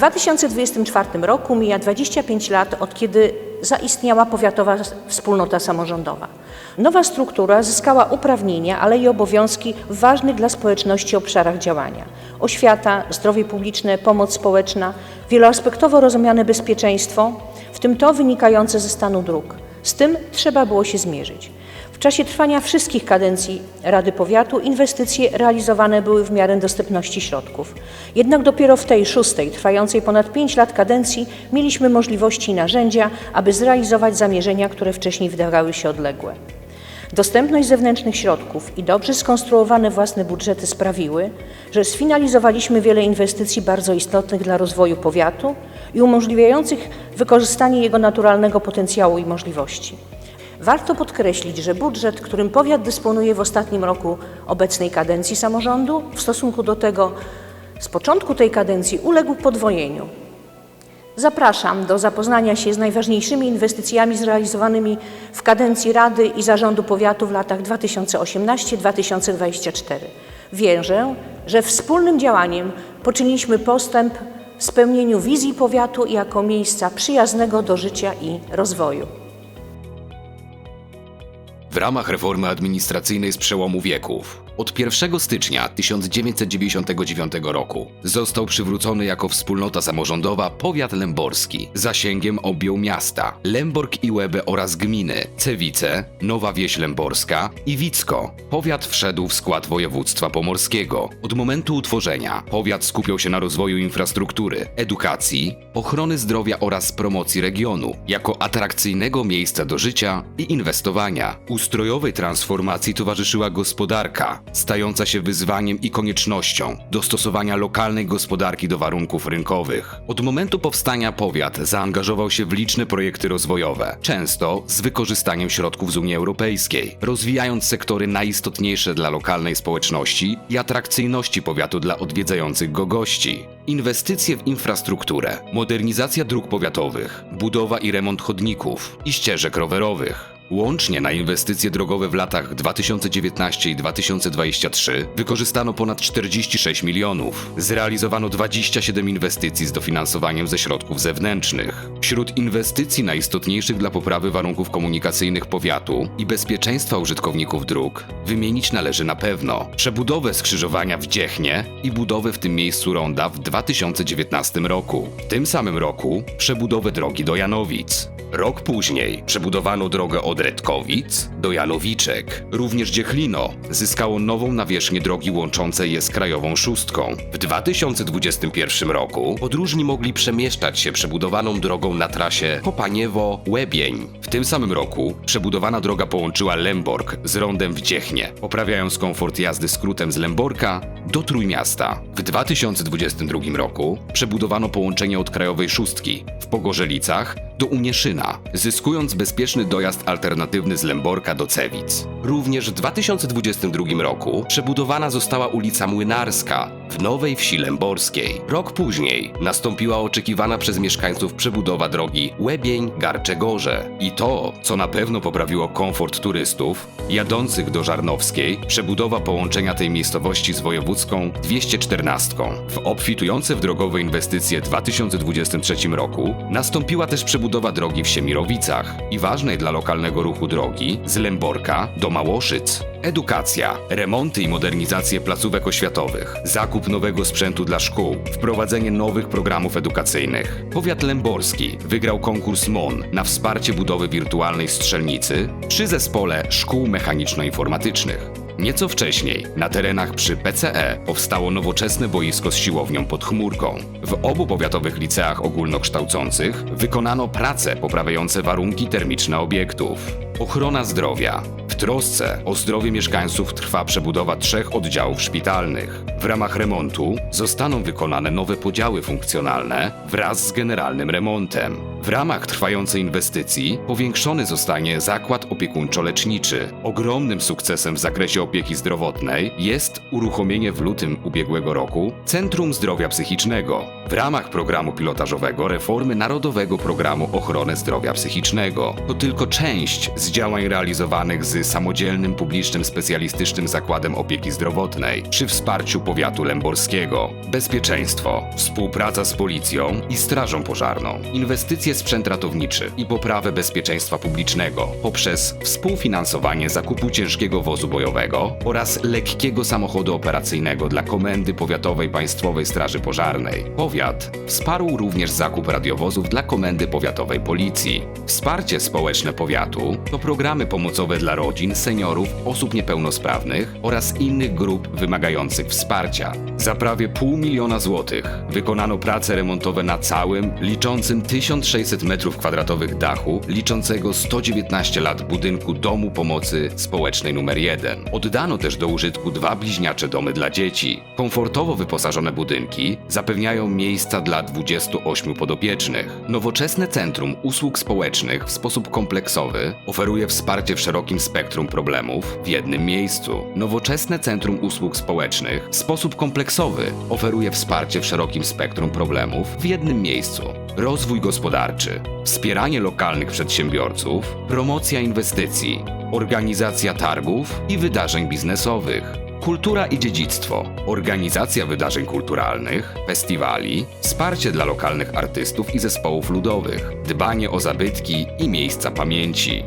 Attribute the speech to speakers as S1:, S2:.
S1: 2024 roku mija 25 lat od kiedy zaistniała powiatowa wspólnota samorządowa. Nowa struktura zyskała uprawnienia, ale i obowiązki w ważnych dla społeczności obszarach działania: oświata, zdrowie publiczne, pomoc społeczna, wieloaspektowo rozumiane bezpieczeństwo, w tym to wynikające ze stanu dróg. Z tym trzeba było się zmierzyć. Czasie trwania wszystkich kadencji Rady Powiatu inwestycje realizowane były w miarę dostępności środków. Jednak dopiero w tej szóstej, trwającej ponad 5 lat kadencji, mieliśmy możliwości i narzędzia, aby zrealizować zamierzenia, które wcześniej wydawały się odległe. Dostępność zewnętrznych środków i dobrze skonstruowane własne budżety sprawiły, że sfinalizowaliśmy wiele inwestycji bardzo istotnych dla rozwoju powiatu i umożliwiających wykorzystanie jego naturalnego potencjału i możliwości. Warto podkreślić, że budżet, którym powiat dysponuje w ostatnim roku obecnej kadencji samorządu, w stosunku do tego z początku tej kadencji uległ podwojeniu. Zapraszam do zapoznania się z najważniejszymi inwestycjami zrealizowanymi w kadencji Rady i Zarządu Powiatu w latach 2018-2024. Wierzę, że wspólnym działaniem poczyniliśmy postęp w spełnieniu wizji powiatu jako miejsca przyjaznego do życia i rozwoju.
S2: W ramach reformy administracyjnej z przełomu wieków od 1 stycznia 1999 roku został przywrócony jako wspólnota samorządowa powiat lęborski. Zasięgiem objął miasta Lęborg i Łebe oraz gminy Cewice, Nowa Wieś Lęborska i Wicko. Powiat wszedł w skład województwa pomorskiego. Od momentu utworzenia powiat skupiał się na rozwoju infrastruktury, edukacji, ochrony zdrowia oraz promocji regionu jako atrakcyjnego miejsca do życia i inwestowania. Ustrojowej transformacji towarzyszyła gospodarka, stająca się wyzwaniem i koniecznością dostosowania lokalnej gospodarki do warunków rynkowych. Od momentu powstania powiat zaangażował się w liczne projekty rozwojowe, często z wykorzystaniem środków z Unii Europejskiej, rozwijając sektory najistotniejsze dla lokalnej społeczności i atrakcyjności powiatu dla odwiedzających go gości. Inwestycje w infrastrukturę, modernizacja dróg powiatowych, budowa i remont chodników i ścieżek rowerowych. Łącznie na inwestycje drogowe w latach 2019 i 2023 wykorzystano ponad 46 milionów. Zrealizowano 27 inwestycji z dofinansowaniem ze środków zewnętrznych. Wśród inwestycji najistotniejszych dla poprawy warunków komunikacyjnych powiatu i bezpieczeństwa użytkowników dróg wymienić należy na pewno przebudowę skrzyżowania w Dziechnie i budowę w tym miejscu ronda w 2019 roku. W tym samym roku przebudowę drogi do Janowic. Rok później przebudowano drogę od Redkowic do Janowiczek. Również Dziechlino zyskało nową nawierzchnię drogi łączącej je z Krajową Szóstką. W 2021 roku podróżni mogli przemieszczać się przebudowaną drogą na trasie Kopaniewo-Łebień. W tym samym roku przebudowana droga połączyła Lęborg z rondem w Dziechnie, poprawiając komfort jazdy skrótem z Lęborka do Trójmiasta. W 2022 roku przebudowano połączenie od Krajowej Szóstki w Pogorzelicach do Unieszyna, zyskując bezpieczny dojazd alternatywny z Lęborka do Cewic. Również w 2022 roku przebudowana została ulica Młynarska w Nowej Wsi Lęborskiej. Rok później nastąpiła oczekiwana przez mieszkańców przebudowa drogi Łebień-Garczegorze. I to, co na pewno poprawiło komfort turystów jadących do Żarnowskiej, przebudowa połączenia tej miejscowości z wojewódzką 214. W obfitujące w drogowe inwestycje 2023 roku nastąpiła też przebudowa drogi w Siemirowicach i ważnej dla lokalnego ruchu drogi z Lęborka do Małoszyc. Edukacja, remonty i modernizacje placówek oświatowych, zakup nowego sprzętu dla szkół, wprowadzenie nowych programów edukacyjnych. Powiat lęborski wygrał konkurs MON na wsparcie budowy wirtualnej strzelnicy przy zespole szkół mechaniczno-informatycznych. Nieco wcześniej na terenach przy PCE powstało nowoczesne boisko z siłownią pod chmurką. W obu powiatowych liceach ogólnokształcących wykonano prace poprawiające warunki termiczne obiektów. Ochrona zdrowia. W trosce o zdrowie mieszkańców trwa przebudowa trzech oddziałów szpitalnych. W ramach remontu zostaną wykonane nowe podziały funkcjonalne wraz z generalnym remontem. W ramach trwającej inwestycji powiększony zostanie zakład opiekuńczo-leczniczy. Ogromnym sukcesem w zakresie opieki zdrowotnej jest uruchomienie w lutym ubiegłego roku Centrum Zdrowia Psychicznego w ramach programu pilotażowego reformy Narodowego Programu Ochrony Zdrowia Psychicznego. To tylko część z działań realizowanych z samodzielnym publicznym specjalistycznym zakładem opieki zdrowotnej przy wsparciu powiatu lęborskiego, bezpieczeństwo, współpraca z policją i strażą pożarną, inwestycje w sprzęt ratowniczy i poprawę bezpieczeństwa publicznego poprzez współfinansowanie zakupu ciężkiego wozu bojowego oraz lekkiego samochodu operacyjnego dla Komendy Powiatowej Państwowej Straży Pożarnej. Powiat wsparł również zakup radiowozów dla Komendy Powiatowej Policji. Wsparcie społeczne powiatu to programy pomocowe dla rodzin, seniorów, osób niepełnosprawnych oraz innych grup wymagających wsparcia. Za prawie pół miliona złotych wykonano prace remontowe na całym, liczącym 1600 m2 dachu, liczącego 119 lat budynku Domu Pomocy Społecznej nr 1. Oddano też do użytku dwa bliźniacze domy dla dzieci. Komfortowo wyposażone budynki zapewniają miejsca dla 28 podopiecznych. Nowoczesne Centrum Usług Społecznych w sposób kompleksowy oferuje wsparcie w szerokim spektrum problemów w jednym miejscu. Nowoczesne Centrum Usług Społecznych w sposób kompleksowy oferuje wsparcie w szerokim spektrum problemów w jednym miejscu. Rozwój gospodarczy, wspieranie lokalnych przedsiębiorców, promocja inwestycji, organizacja targów i wydarzeń biznesowych. Kultura i dziedzictwo, organizacja wydarzeń kulturalnych, festiwali, wsparcie dla lokalnych artystów i zespołów ludowych, dbanie o zabytki i miejsca pamięci.